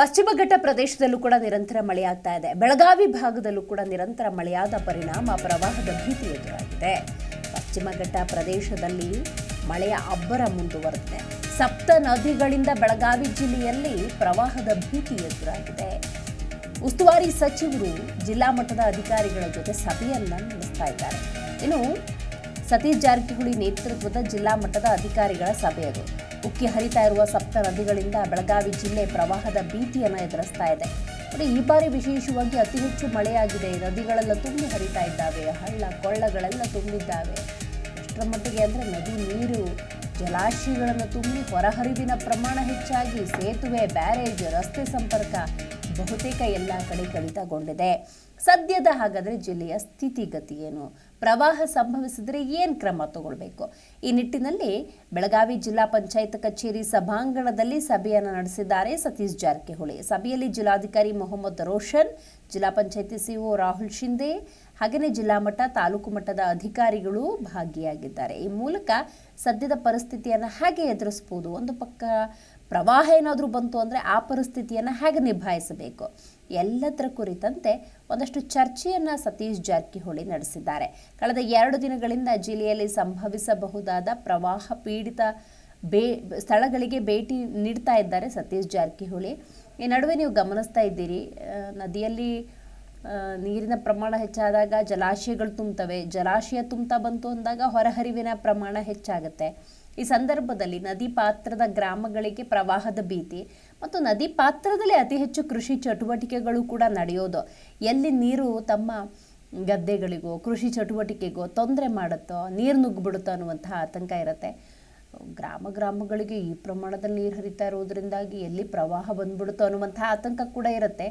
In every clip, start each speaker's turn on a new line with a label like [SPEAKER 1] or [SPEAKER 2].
[SPEAKER 1] ಪಶ್ಚಿಮ ಘಟ್ಟ ಪ್ರದೇಶದಲ್ಲೂ ಕೂಡ ನಿರಂತರ ಮಳೆಯಾಗ್ತಾ ಇದೆ. ಬೆಳಗಾವಿ ಭಾಗದಲ್ಲೂ ಕೂಡ ನಿರಂತರ ಮಳೆಯಾದ ಪರಿಣಾಮ ಪ್ರವಾಹದ ಭೀತಿ ಎದುರಾಗಿದೆ. ಪಶ್ಚಿಮ ಘಟ್ಟ ಪ್ರದೇಶದಲ್ಲಿ ಮಳೆಯ ಅಬ್ಬರ ಮುಂದುವರೆದಿದೆ. ಸಪ್ತ ನದಿಗಳಿಂದ ಬೆಳಗಾವಿ ಜಿಲ್ಲೆಯಲ್ಲಿ ಪ್ರವಾಹದ ಭೀತಿ ಎದುರಾಗಿದೆ. ಉಸ್ತುವಾರಿ ಸಚಿವರು ಜಿಲ್ಲಾ ಮಟ್ಟದ ಅಧಿಕಾರಿಗಳ ಜೊತೆ ಸಭೆಯನ್ನ ನಡೆಸ್ತಾ ಇದ್ದಾರೆ. ಇನ್ನು ಸತೀಶ್ ಜಾರಕಿಹೊಳಿ ನೇತೃತ್ವದ ಜಿಲ್ಲಾ ಮಟ್ಟದ ಅಧಿಕಾರಿಗಳ ಸಭೆ ಅದು. ಉಕ್ಕಿ ಹರಿತಾ ಇರುವ ಸಪ್ತ ನದಿಗಳಿಂದ ಬೆಳಗಾವಿ ಜಿಲ್ಲೆ ಪ್ರವಾಹದ ಭೀತಿಯನ್ನು ಎದುರಿಸ್ತಾ ಇದೆ. ನೋಡಿ, ಈ ಬಾರಿ ವಿಶೇಷವಾಗಿ ಅತಿ ಹೆಚ್ಚು ಮಳೆಯಾಗಿದೆ. ನದಿಗಳೆಲ್ಲ ತುಂಬಿ ಹರಿತಾ ಇದ್ದಾವೆ. ಹಳ್ಳ, ಕೊಳ್ಳಗಳೆಲ್ಲ ತುಂಬಿದ್ದಾವೆ. ಅಷ್ಟರ ಮಟ್ಟಿಗೆ ಅಂದರೆ ನದಿ, ನೀರು, ಜಲಾಶಯಗಳನ್ನು ತುಂಬಿ ಹೊರಹರಿವಿನ ಪ್ರಮಾಣ ಹೆಚ್ಚಾಗಿ, ಸೇತುವೆ, ಬ್ಯಾರೇಜ್, ರಸ್ತೆ ಸಂಪರ್ಕ ಬಹುತೇಕ ಎಲ್ಲ ಕಡೆ ಕಡಿತಗೊಂಡಿದೆ. ಸದ್ಯದ ಹಾಗಾದರೆ ಜಿಲ್ಲೆಯ ಸ್ಥಿತಿಗತಿ ಏನು? ಪ್ರವಾಹ ಸಂಭವಿಸಿದರೆ ಏನು ಕ್ರಮ ತಗೊಳ್ಬೇಕು? ಈ ನಿಟ್ಟಿನಲ್ಲಿ ಬೆಳಗಾವಿ ಜಿಲ್ಲಾ ಪಂಚಾಯತ್ ಕಚೇರಿ ಸಭಾಂಗಣದಲ್ಲಿ ಸಭೆಯನ್ನು ನಡೆಸಿದ್ದಾರೆ ಸತೀಶ್ ಜಾರಕಿಹೊಳಿ. ಸಭೆಯಲ್ಲಿ ಜಿಲ್ಲಾಧಿಕಾರಿ ಮೊಹಮ್ಮದ್ ರೋಷನ್, ಜಿಲ್ಲಾ ಪಂಚಾಯತಿ ಸಿಒ ರಾಹುಲ್ ಶಿಂದೆ ಹಾಗೆಯೇ ಜಿಲ್ಲಾ ಮಟ್ಟ, ತಾಲೂಕು ಮಟ್ಟದ ಅಧಿಕಾರಿಗಳು ಭಾಗಿಯಾಗಿದ್ದಾರೆ. ಈ ಮೂಲಕ ಸದ್ಯದ ಪರಿಸ್ಥಿತಿಯನ್ನು ಹೇಗೆ ಎದುರಿಸ್ಬೋದು. ಒಂದು ಪಕ್ಕ ಪ್ರವಾಹ ಏನಾದರೂ ಬಂತು ಅಂದರೆ ಆ ಪರಿಸ್ಥಿತಿಯನ್ನು ಹೇಗೆ ನಿಭಾಯಿಸಬೇಕು? ಎಲ್ಲದರ ಕುರಿತಂತೆ ಒಂದಷ್ಟು ಚರ್ಚೆಯನ್ನು ಸತೀಶ್ ಜಾರಕಿಹೊಳಿ ನಡೆಸಿದ್ದಾರೆ. ಕಳೆದ ಎರಡು ದಿನಗಳಿಂದ ಜಿಲ್ಲೆಯಲ್ಲಿ ಸಂಭವಿಸಬಹುದಾದ ಪ್ರವಾಹ ಪೀಡಿತ ಬೇ, ಸ್ಥಳಗಳಿಗೆ ಭೇಟಿ ನೀಡ್ತಾ ಇದ್ದಾರೆ ಸತೀಶ್ ಜಾರಕಿಹೊಳಿ. ಈ ನಡುವೆ ನೀವು ಗಮನಿಸ್ತಾ ಇದ್ದೀರಿ ನದಿಯಲ್ಲಿ ನೀರಿನ ಪ್ರಮಾಣ ಹೆಚ್ಚಾದಾಗ ಜಲಾಶಯಗಳು ತುಂಬ್ತವೆ. ಜಲಾಶಯ ತುಂಬ್ತಾ ಬಂತು ಅಂದಾಗ ಹೊರಹರಿವಿನ ಪ್ರಮಾಣ ಹೆಚ್ಚಾಗುತ್ತೆ. ಈ ಸಂದರ್ಭದಲ್ಲಿ ನದಿ ಪಾತ್ರದ ಗ್ರಾಮಗಳಿಗೆ ಪ್ರವಾಹದ ಭೀತಿ ಮತ್ತು ನದಿ ಪಾತ್ರದಲ್ಲಿ ಅತಿ ಹೆಚ್ಚು ಕೃಷಿ ಚಟುವಟಿಕೆಗಳು ಕೂಡ ನಡೆಯೋದು. ಎಲ್ಲಿ ನೀರು ತಮ್ಮ ಗದ್ದೆಗಳಿಗೋ, ಕೃಷಿ ಚಟುವಟಿಕೆಗೋ ತೊಂದರೆ ಮಾಡುತ್ತೋ, ನೀರು ನುಗ್ಗಿಬಿಡುತ್ತೋ ಅನ್ನುವಂತಹ ಆತಂಕ ಇರುತ್ತೆ. ಗ್ರಾಮ ಗ್ರಾಮಗಳಿಗೆ ಈ ಪ್ರಮಾಣದಲ್ಲಿ ನೀರು ಹರಿತಾ ಇರೋದ್ರಿಂದಾಗಿ ಎಲ್ಲಿ ಪ್ರವಾಹ ಬಂದ್ಬಿಡುತ್ತೋ ಅನ್ನುವಂತಹ ಆತಂಕ ಕೂಡ ಇರುತ್ತೆ.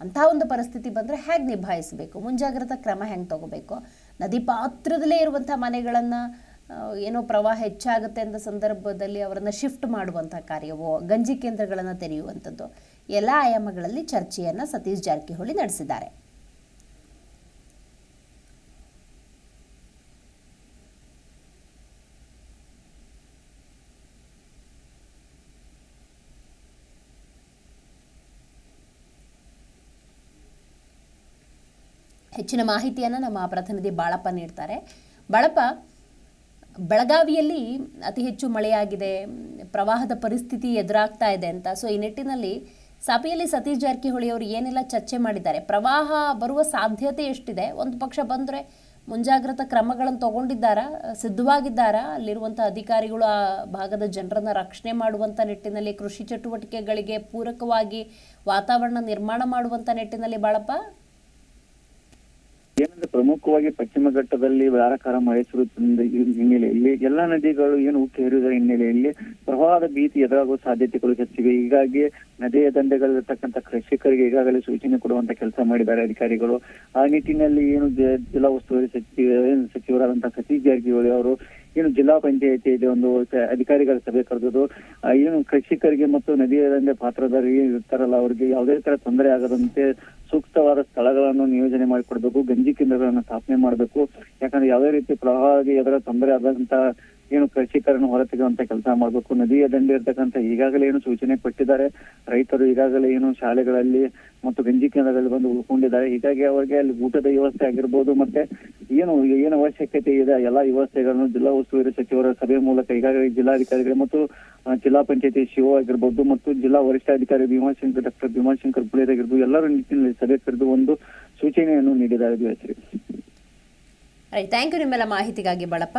[SPEAKER 1] ಅಂತಹ ಒಂದು ಪರಿಸ್ಥಿತಿ ಬಂದರೆ ಹೇಗೆ ನಿಭಾಯಿಸಬೇಕು? ಮುಂಜಾಗ್ರತಾ ಕ್ರಮ ಹೆಂಗೆ ತಗೋಬೇಕು? ನದಿ ಪಾತ್ರದಲ್ಲೇ ಇರುವಂಥ ಮನೆಗಳನ್ನು ಏನೋ ಪ್ರವಾಹ ಹೆಚ್ಚಾಗುತ್ತೆ ಅಂತ ಸಂದರ್ಭದಲ್ಲಿ ಅವರನ್ನು ಶಿಫ್ಟ್ ಮಾಡುವಂಥ ಕಾರ್ಯವೋ, ಗಂಜಿ ಕೇಂದ್ರಗಳನ್ನು ತೆರೆಯುವಂಥದ್ದು, ಎಲ್ಲ ಆಯಾಮಗಳಲ್ಲಿ ಚರ್ಚೆಯನ್ನು ಸತೀಶ್ ಜಾರಕಿಹೊಳಿ ನಡೆಸಿದ್ದಾರೆ. ಹೆಚ್ಚಿನ ಮಾಹಿತಿಯನ್ನು ನಮ್ಮ ಪ್ರತಿನಿಧಿ ಬಾಳಪ್ಪ ನೀಡ್ತಾರೆ. ಬಾಳಪ್ಪ ಬೆಳಗಾವಿಯಲ್ಲಿ ಅತಿ ಹೆಚ್ಚು ಮಳೆಯಾಗಿದೆ. ಪ್ರವಾಹದ ಪರಿಸ್ಥಿತಿ ಎದುರಾಗ್ತಾ ಇದೆ ಅಂತ. ಸೊ ಈ ನಿಟ್ಟಿನಲ್ಲಿ ಸಭೆಯಲ್ಲಿ ಸತೀಶ್ ಜಾರಕಿಹೊಳಿ ಅವರು ಏನೆಲ್ಲ ಚರ್ಚೆ ಮಾಡಿದ್ದಾರೆ? ಪ್ರವಾಹ ಬರುವ ಸಾಧ್ಯತೆ ಎಷ್ಟಿದೆ? ಒಂದು ಪಕ್ಷ ಬಂದರೆ ಮುಂಜಾಗ್ರತಾ ಕ್ರಮಗಳನ್ನು ತಗೊಂಡಿದ್ದಾರಾ? ಸಿದ್ಧವಾಗಿದ್ದಾರಾ? ಅಲ್ಲಿರುವಂಥ ಅಧಿಕಾರಿಗಳು ಆ ಭಾಗದ ಜನರನ್ನು ರಕ್ಷಣೆ ಮಾಡುವಂಥ ನಿಟ್ಟಿನಲ್ಲಿ, ಕೃಷಿ ಚಟುವಟಿಕೆಗಳಿಗೆ ಪೂರಕವಾಗಿ ವಾತಾವರಣ ನಿರ್ಮಾಣ ಮಾಡುವಂಥ ನಿಟ್ಟಿನಲ್ಲಿ ಬಾಳಪ್ಪ?
[SPEAKER 2] ಏನಂದ್ರೆ ಪ್ರಮುಖವಾಗಿ ಪಶ್ಚಿಮ ಘಟ್ಟದಲ್ಲಿ ಧಾರಾಕಾರ ಮಳೆ ಹಿನ್ನೆಲೆಯಲ್ಲಿ ಎಲ್ಲಾ ನದಿಗಳು ಏನು ಉಕ್ಕಿ ಹರಿಯುವುದರ ಹಿನ್ನೆಲೆಯಲ್ಲಿ ಪ್ರವಾಹದ ಭೀತಿ ಎದುರಾಗುವ ಸಾಧ್ಯತೆಗಳು ಹೆಚ್ಚಿವೆ. ಹೀಗಾಗಿ ನದಿಯ ದಂಡೆಗಳಿರ್ತಕ್ಕಂಥ ಕೃಷಿಕರಿಗೆ ಈಗಾಗಲೇ ಸೂಚನೆ ಕೊಡುವಂತ ಕೆಲಸ ಮಾಡಿದ್ದಾರೆ ಅಧಿಕಾರಿಗಳು. ಆ ನಿಟ್ಟಿನಲ್ಲಿ ಏನು ಜಿಲ್ಲಾ ಉಸ್ತುವಾರಿ ಸಚಿವ ಸಚಿವರಾದಂತಹ ಸತೀಶ್ ಜಾರಕಿಹೊಳಿ ಅವರು ಏನು ಜಿಲ್ಲಾ ಪಂಚಾಯತಿ ಒಂದು ಅಧಿಕಾರಿಗಳ ಸಭೆ ಕರೆದಿದ್ದು ಏನು ಕೃಷಿಕರಿಗೆ ಮತ್ತು ನದಿಯ ಪಾತ್ರಧಾರಿಗೆ ಇರ್ತಾರಲ್ಲ, ಅವರಿಗೆ ಯಾವುದೇ ತರ ತೊಂದರೆ ಆಗದಂತೆ ಸೂಕ್ತವಾದ ಸ್ಥಳಗಳನ್ನು ನಿಯೋಜನೆ ಮಾಡಿಕೊಡ್ಬೇಕು, ಗಂಜಿ ಕೇಂದ್ರಗಳನ್ನು ಸ್ಥಾಪನೆ ಮಾಡಬೇಕು. ಯಾಕಂದ್ರೆ ಯಾವುದೇ ರೀತಿ ಪ್ರವಾಹಕ್ಕೆ ಎದುರ ತೊಂದರೆ ಆದಂತ ಏನು ಕೃಷಿಕರನ್ನು ಹೊರತೆಗೆಯುವಂತ ಕೆಲಸ ಮಾಡಬೇಕು. ನದಿಯ ದಂಡೆ ಇರ್ತಕ್ಕಂಥ ಈಗಾಗಲೇ ಏನು ಸೂಚನೆ ಕೊಟ್ಟಿದ್ದಾರೆ. ರೈತರು ಈಗಾಗಲೇ ಏನು ಶಾಲೆಗಳಲ್ಲಿ ಮತ್ತು ಗಂಜಿ ಕೇಂದ್ರಗಳಲ್ಲಿ ಬಂದು ಉಳ್ಕೊಂಡಿದ್ದಾರೆ. ಹೀಗಾಗಿ ಅವರಿಗೆ ಅಲ್ಲಿ ಊಟದ ವ್ಯವಸ್ಥೆ ಆಗಿರ್ಬೋದು ಮತ್ತೆ ಏನು ಏನು ಅವಶ್ಯಕತೆ ಇದೆ, ಎಲ್ಲಾ ವ್ಯವಸ್ಥೆಗಳನ್ನು ಜಿಲ್ಲಾ ಉಸ್ತುವಾರಿ ಸಚಿವರ ಸಭೆ ಮೂಲಕ ಈಗಾಗಲೇ ಜಿಲ್ಲಾಧಿಕಾರಿಗಳು ಮತ್ತು ಜಿಲ್ಲಾ ಪಂಚಾಯತಿ ಶಿವ ಆಗಿರ್ಬೋದು ಮತ್ತು ಜಿಲ್ಲಾ ವರಿಷ್ಠಾಧಿಕಾರಿ ಭೀಮಾಶಂಕರ್, ಡಾಕ್ಟರ್ ಭೀಮಾಶಂಕರ್ ಪುಳೇರ್ ಆಗಿರ್ಬೋದು, ಎಲ್ಲರೂ ನಿಟ್ಟಿನಲ್ಲಿ ಸಭೆ ಕರೆದು ಒಂದು ಸೂಚನೆಯನ್ನು ನೀಡಿದ್ದಾರೆ.
[SPEAKER 1] ಥ್ಯಾಂಕ್ ಯು ನಿಮ್ಮೆಲ್ಲ ಮಾಹಿತಿಗಾಗಿ ಬಾಳಪ್ಪ